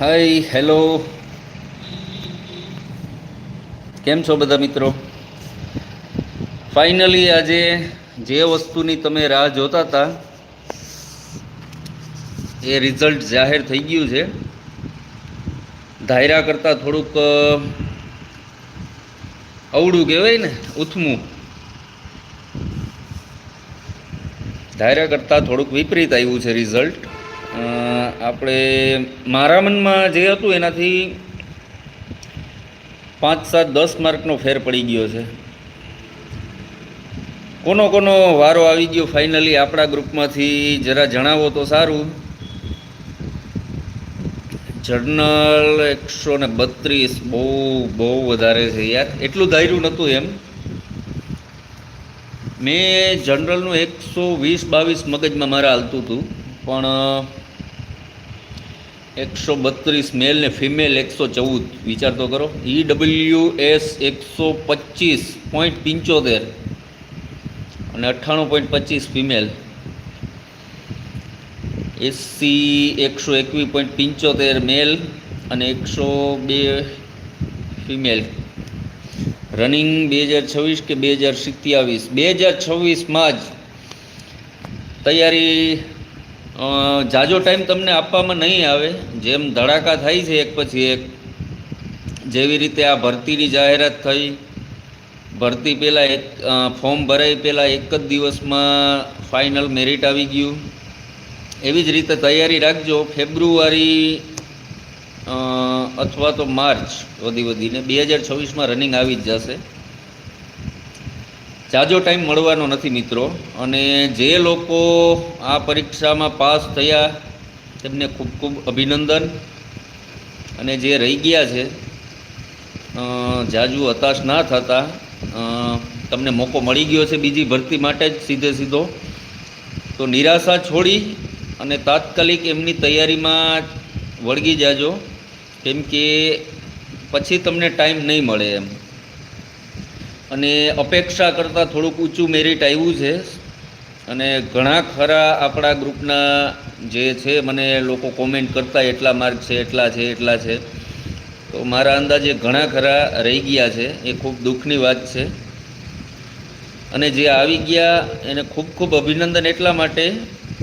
Hi hello કેમ છો બધા મિત્રો? ફાઇનલી આજે જે વસ્તુની તમે રાહ જોતા હતા, એ રિઝલ્ટ જાહેર થઈ ગયું છે. ધાયરા કરતાં થોડુંક અવળું કહેવાય ને, ઉથમું. ધાયરા કરતાં થોડુંક વિપરીત આવ્યું છે રિઝલ્ટ આપણે મારા મનમાં જે હતું એનાથી પાંચ સાત દસ માર્કનો ફેર પડી ગયો છે. કોનો કોનો વારો આવી ગયો ફાઇનલી આપણા ગ્રુપમાંથી જરા જણાવો તો સારું. જર્નલ એકસો ને બત્રીસ બહુ બહુ વધારે છે યાર. એટલું ધાર્યું નહોતું એમ. મેં જનરલનું એકસો વીસ બાવીસ મગજમાં મારા હાલતું હતું. પણ એકસો બત્રીસ મેલ ને ફિમેલ એકસો ચૌદ. વિચાર તો કરો. ઈ ડબલ્યુ એસ એકસો પચીસ પોઈન્ટ પંચોતેર. અને અઠ્ઠાણું પોઈન્ટ પચીસ ફિમેલ એસસી એકસો એકવીસ પોઈન્ટ પંચોતેર મેલ અને એકસો બે ફિમેલ રનિંગ બે હજાર છવ્વીસ કે બે હજાર સિત્યાવીસ? બે હજાર છવ્વીસમાં જ તૈયારી જાજો ટાઈમ તમને આપવામાં નહીં આવે. જેમ ધડાકા થાય છે એક પછી એક, જેવી રીતે આ ભરતીની જાહેરાત થઈ. ભરતી પહેલાં એક ફોર્મ ભરાય પહેલાં એક જ દિવસમાં ફાઇનલ મેરિટ આવી ગયું. એવી જ રીતે તૈયારી રાખજો. ફેબ્રુઆરી અથવા તો માર્ચ વધી વધીને બે હજાર છવ્વીસમાં રનિંગ આવી જ જશે. જાજો ટાઈમ મળવાનો નથી મિત્રો. અને જે લોકો આ પરીક્ષામાં પાસ થયા, તેમને ખૂબ ખૂબ અભિનંદન. અને જે રહી ગયા છે જાજુ હતાશ ના થતા તમને મોકો મળી ગયો છે બીજી ભરતી માટે જ સીધે સીધો. તો નિરાશા છોડી અને તાત્કાલિક એમની તૈયારીમાં વળગી જાજો. કેમ કે પછી તમને ટાઈમ નહીં મળે એમ. અને અપેક્ષા કરતાં થોડુંક ઊંચું મેરિટ આવ્યું છે. અને ઘણા ખરા આપણા ગ્રુપના જે છે, મને લોકો કોમેન્ટ કરતા એટલા માર્ક છે, એટલા છે એટલા છે. તો મારા અંદાજે ઘણા ખરા રહી ગયા છે. એ ખૂબ દુઃખની વાત છે. અને જે આવી ગયા, એને ખૂબ ખૂબ અભિનંદન એટલા માટે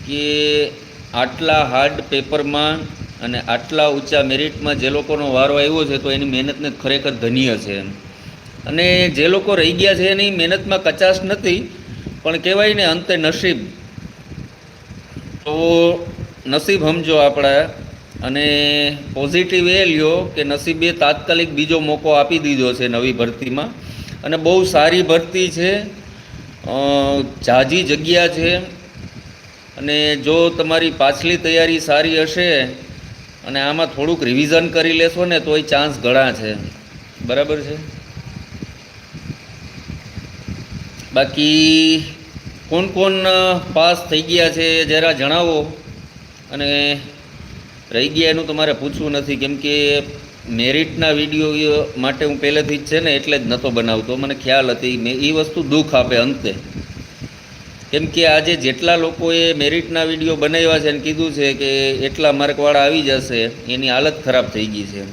કે આટલા હાર્ડ પેપરમાં અને આટલા ઊંચા મેરિટમાં જે લોકોનો વારો આવ્યો છે, તો એની મહેનતને ખરેખર ધન્ય છે એમ. અને જે લોકો રહી ગયા છે એની મહેનતમાં કચાશ નથી, પણ કહેવાય ને અંતે નસીબ. તો નસીબ સમજો આપણા, અને પોઝિટિવ એ લ્યો કે નસીબે તાત્કાલિક બીજો મોકો આપી દીધો છે નવી ભરતીમાં. અને બહુ સારી ભરતી છે ઝાઝી જગ્યા છે, અને જો તમારી પાછલી તૈયારી સારી હશે, અને આમાં થોડુંક રિવિઝન કરી લેશો ને તો એ ચાન્સ ઘણા છે. બરાબર છે? બાકી કોણ કોણ પાસ થઈ ગયા છે જરા જણાવો. અને રહી ગયા એનું તમારે પૂછવું નથી, કેમ કે મેરિટના વીડિયો માટે હું પહેલેથી જ છે ને, એટલે જ નહોતો બનાવતો. મને ખ્યાલ હતી, મેં એ વસ્તુ દુઃખ આપે અંતે. કેમ કે આજે જેટલા લોકોએ મેરિટના વીડિયો બનાવ્યા છે અને કીધું છે કે એટલા માર્કવાળા આવી જશે, એની હાલત ખરાબ થઈ ગઈ છે.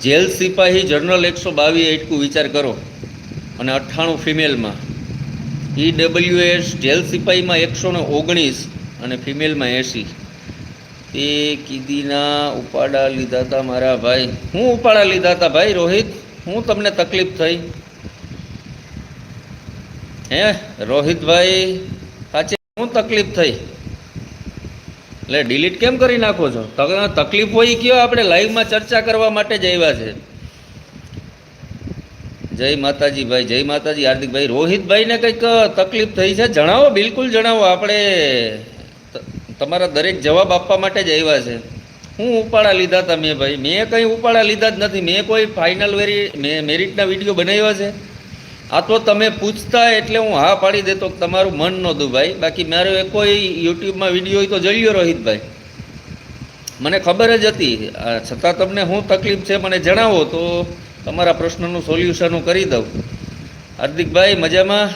જેલ સિપાહી જનરલ એકસો બાવીસ એટકું વિચાર કરો. અને અઠ્ઠાણું ફિમેલમાં. ઈ ડબલ્યુ એસ જેલ સિપાહીમાં એકસો ને ઓગણીસ અને ફિમેલમાં એંસી. તે કીધીના ઉપાડા લીધા હતા મારા ભાઈ. હું ઉપાડા લીધા હતા ભાઈ, રોહિત? હું તમને તકલીફ થઈ? હે, રોહિતભાઈ, સાચે શું તકલીફ થઈ? એટલે ડિલીટ કેમ કરી નાખો છો? તક- તકલીફ હોય કયો? આપણે લાઈવમાં ચર્ચા કરવા માટે જ આવ્યા છે. જય માતાજી ભાઈ, જય માતાજી. હાર્દિકભાઈ, રોહિતભાઈને કંઈક તકલીફ થઈ છે? જણાવો, બિલકુલ જણાવો. આપણે તમારા દરેક જવાબ આપવા માટે જ આવ્યા છે. હું ઉપાડા લીધા હતા મેં ભાઈ. મેં કંઈ ઉપાડા લીધા જ નથી. મેં કોઈ ફાઇનલ વેરી, મેં મેરિટના વીડિયો બનાવ્યા છે. આ તો તમે પૂછતા એટલે હું હા પાડી દેતો કે તમારું મન નહોતું ભાઈ બાકી મારો એ કોઈ યુટ્યુબમાં વીડિયો હોય તો જલ્યો રોહિતભાઈ. મને ખબર જ હતી. છતાં તમને શું તકલીફ છે મને જણાવો તો. તમારા પ્રશ્નનું સોલ્યુશન હું કરી દઉં. હાર્દિકભાઈ, મજામાં?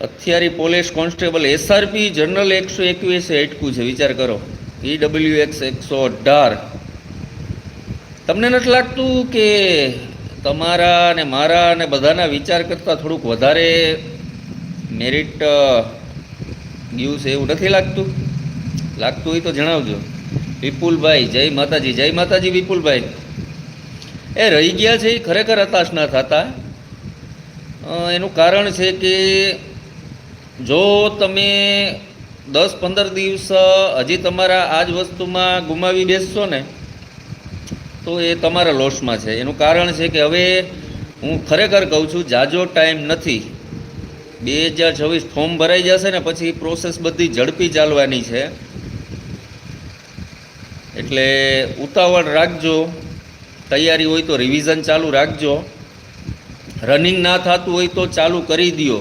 અથિયારી પોલીસ કોન્સ્ટેબલ એસઆરપી જનરલ એકસો એકવીસે અટકું છે. વિચાર કરો. ઈડબલ્યુ એક્સ એકસો અઢાર. તમને નથી લાગતું કે તમારા અને મારા અને બધાના વિચાર કરતાં થોડુંક વધારે મેરિટ ગયું છે એવું નથી લાગતું? લાગતું હોય તો જણાવજો. વિપુલભાઈ, જય માતાજી. જય માતાજી વિપુલભાઈ. એ રહી ગયા છે, એ ખરેખર હતાશ ના થતા. એનું કારણ છે કે જો તમે દસ પંદર દિવસ હજી તમારા આ જ વસ્તુમાં ગુમાવી બેસશો ને, તો એ તમારા લોસમાં છે. એનું કારણ છે કે હવે હું ખરેખર કહું છું, જાજો ટાઈમ નથી. બે હજાર છવ્વીસ ફોર્મ ભરાઈ જશે ને, પછી પ્રોસેસ બધી ઝડપી ચાલવાની છે. એટલે ઉતાવળ રાખજો. તૈયારી હોય તો રિવિઝન ચાલુ રાખજો. રનિંગ ના થતું હોય તો ચાલુ કરી દો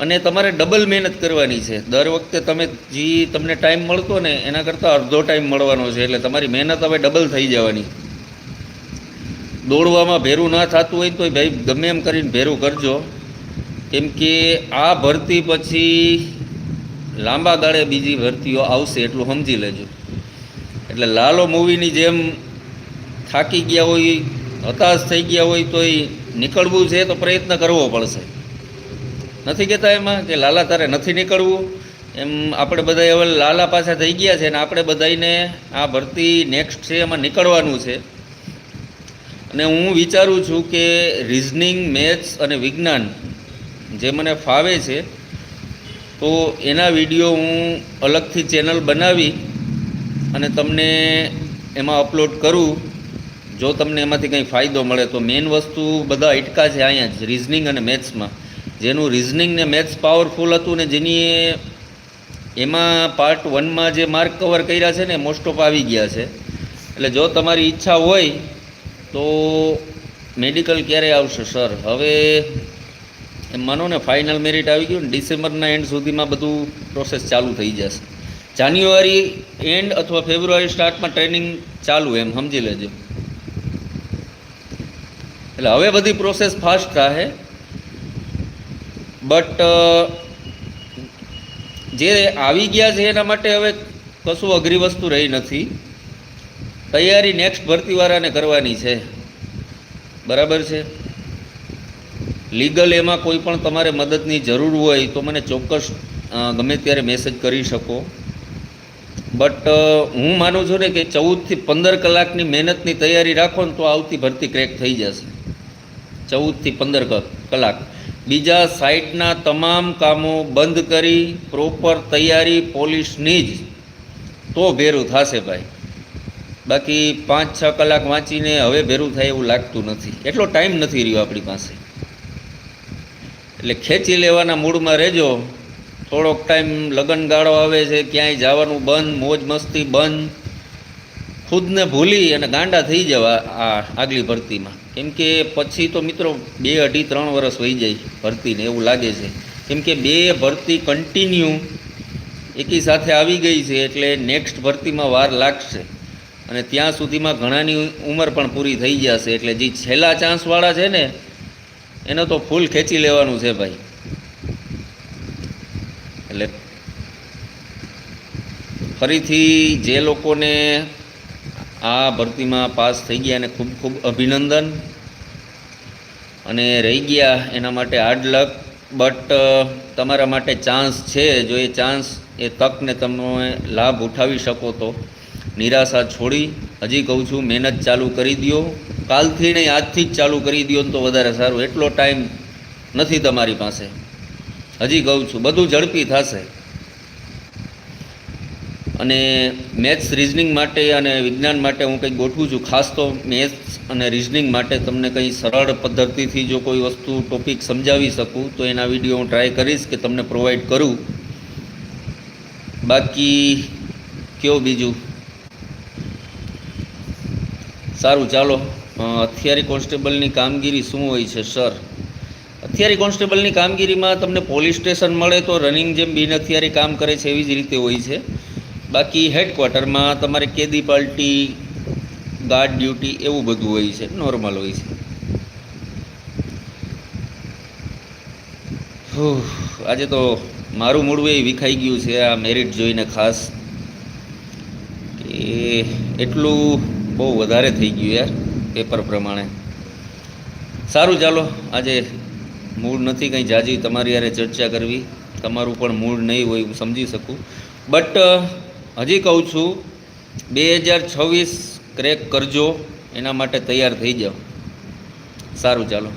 અને તમારે ડબલ મહેનત કરવાની છે. દર વખતે તમે જે તમને ટાઈમ મળતો ને, એના કરતાં અડધો ટાઈમ મળવાનો છે. એટલે તમારી મહેનત હવે ડબલ થઈ જવાની. દોડવામાં ભેરું ના થતું હોય તો ભાઈ, ગમે એમ કરીને ભેરું કરજો. કેમ કે આ ભરતી પછી લાંબા ગાળે બીજી ભરતીઓ આવશે, એટલું સમજી લેજો. એટલે લાલો મૂવીની જેમ થાકી ગયા હોય, હતાશ થઈ ગયા હોય તો એ નીકળવું છે તો પ્રયત્ન કરવો પડશે. નથી કહેતા એમાં કે લાલા તારે નથી નીકળવું. એમ આપણે બધા હવે લાલા પાસે થઈ ગયા છે અને આપણે બધાને આ ભરતી નેક્સ્ટ છે એમાં નીકળવાનું છે. અને હું વિચારું છું કે રિઝનિંગ મેથ્સ અને વિજ્ઞાન જે મને ફાવે છે, તો એના વીડિયો હું અલગથી ચેનલ બનાવી અને તમને એમાં અપલોડ કરું. જો તમને એમાંથી કંઈ ફાયદો મળે તો મેઇન વસ્તુ બધા અટકા છે અહીંયા જ રિઝનિંગ અને મેથ્સમાં જેનું રિઝનિંગ ને મેથ્સ પાવરફુલ હતું ને જેની એમાં પાર્ટ વનમાં જે માર્ક કવર કર્યા છે ને મોસ્ટ ઓફ આવી ગયા છે. એટલે જો તમારી ઈચ્છા હોય તો મેડિકલ ક્યારે આવશે સર હવે એમ માનો ને ફાઇનલ મેરિટ આવી ગયું ને, ડિસેમ્બરના એન્ડ સુધીમાં બધું પ્રોસેસ ચાલુ થઈ જશે. જાન્યુઆરી એન્ડ અથવા ફેબ્રુઆરી સ્ટાર્ટમાં ટ્રેનિંગ ચાલુ, એમ સમજી લેજો. એટલે હવે બધી પ્રોસેસ ફાસ્ટ થાય બટ જે આવી ગયા છે એના માટે હવે કશું અઘરી વસ્તુ રહી નથી. તૈયારી નેક્સ્ટ ભરતીવાળાને કરવાની છે. બરાબર છે? લીગલ એમાં કોઈ પણ તમારે મદદની જરૂર હોય તો મને ચોક્કસ ગમે ત્યારે મેસેજ કરી શકો. બટ હું માનું છું ને કે ચૌદથી પંદર કલાકની મહેનતની તૈયારી રાખો ને તો આવતી ભરતી ક્રેક થઈ જશે. ચૌદથી પંદર કલાક. બીજા સાઇટના તમામ કામો બંધ કરી, પ્રોપર તૈયારી, પોલીસની જ. તો ભેરું થશે ભાઈ. બાકી પાંચ, છ કલાક વાંચીને હવે ભેરું થાય એવું લાગતું નથી. એટલો ટાઈમ નથી રહ્યો આપણી પાસે. એટલે ખેંચી લેવાના મૂડમાં રહેજો. થોડોક ટાઈમ લગન ગાળો આવે છે, ક્યાંય જવાનું બંધ, મોજ મસ્તી બંધ. ખુદને ભૂલી અને ગાંડા થઈ જવા આ આગલી ભરતીમાં. કેમ કે પછી તો મિત્રો બે અઢી ત્રણ વર્ષ વહી જાય ભરતીને એવું લાગે છે. કેમ કે બે ભરતી કન્ટિન્યુ એકી સાથે આવી ગઈ છે એટલે નેક્સ્ટ ભરતીમાં વાર લાગશે. અને ત્યાં સુધીમાં ઘણાની ઉંમર પણ પૂરી થઈ જશે એટલે જે છેલ્લા ચાન્સવાળા છે ને, એનો તો ફૂલ ખેંચી લેવાનું છે ભાઈ. એટલે ફરીથી જે લોકોને આ ભરતીમાં પાસ થઈ ગયા અને ખૂબ ખૂબ અભિનંદન. અને રહી ગયા એના માટે હાર્ડ લક બટ તમારા માટે ચાન્સ છે. જો એ ચાન્સ એ તકને તમે લાભ ઉઠાવી શકો તો. નિરાશા છોડી, હજી કહું છું, મહેનત ચાલુ કરી દો કાલથી નહીં, આજથી જ ચાલુ કરી દો તો વધારે સારું. એટલો ટાઈમ નથી તમારી પાસે. હજી કહું છું, બધું ઝડપી થશે. અને મેથ્સ રિઝનિંગ માટે અને વિજ્ઞાન માટે હું કંઈક ગોઠવું છું. ખાસ તો મેથ્સ અને રિઝનિંગ માટે તમને કંઈ સરળ પદ્ધતિથી જો કોઈ વસ્તુ ટોપિક સમજાવી શકું, તો એના વીડિયો હું ટ્રાય કરીશ કે તમને પ્રોવાઈડ કરું. બાકી કયો બીજું? સારું, ચાલો. અથિયારી કોન્સ્ટેબલની કામગીરી શું હોય છે, સર? હથિયારી કોન્સ્ટેબલની કામગીરીમાં તમને પોલીસ સ્ટેશન મળે તો રનિંગ જેમ બિન હથિયારી કામ કરે છે એવી જ રીતે હોય છે. બાકી હેડક્વાર્ટરમાં તમારે કેદી પાર્ટી ગાર્ડ ડ્યુટી એવું બધું હોય છે નોર્મલ હોય છે. આજે તો મારું મૂળવું એ વિખાઈ ગયું છે, આ મેરિટ જોઈને ખાસ એ એટલું બહુ વધારે થઈ ગયું યાર પેપર પ્રમાણે. સારું ચાલો, આજે મૂળ નથી કંઈ જાજી, તમારી યારે ચર્ચા કરવી, તમારું પણ મૂળ નહીં હોય હું સમજી શકું. બટ હજી કહું છું, બે હજાર છવ્વીસ ક્રેક કરજો, એના માટે તૈયાર થઈ જાઓ. સારું, ચાલો.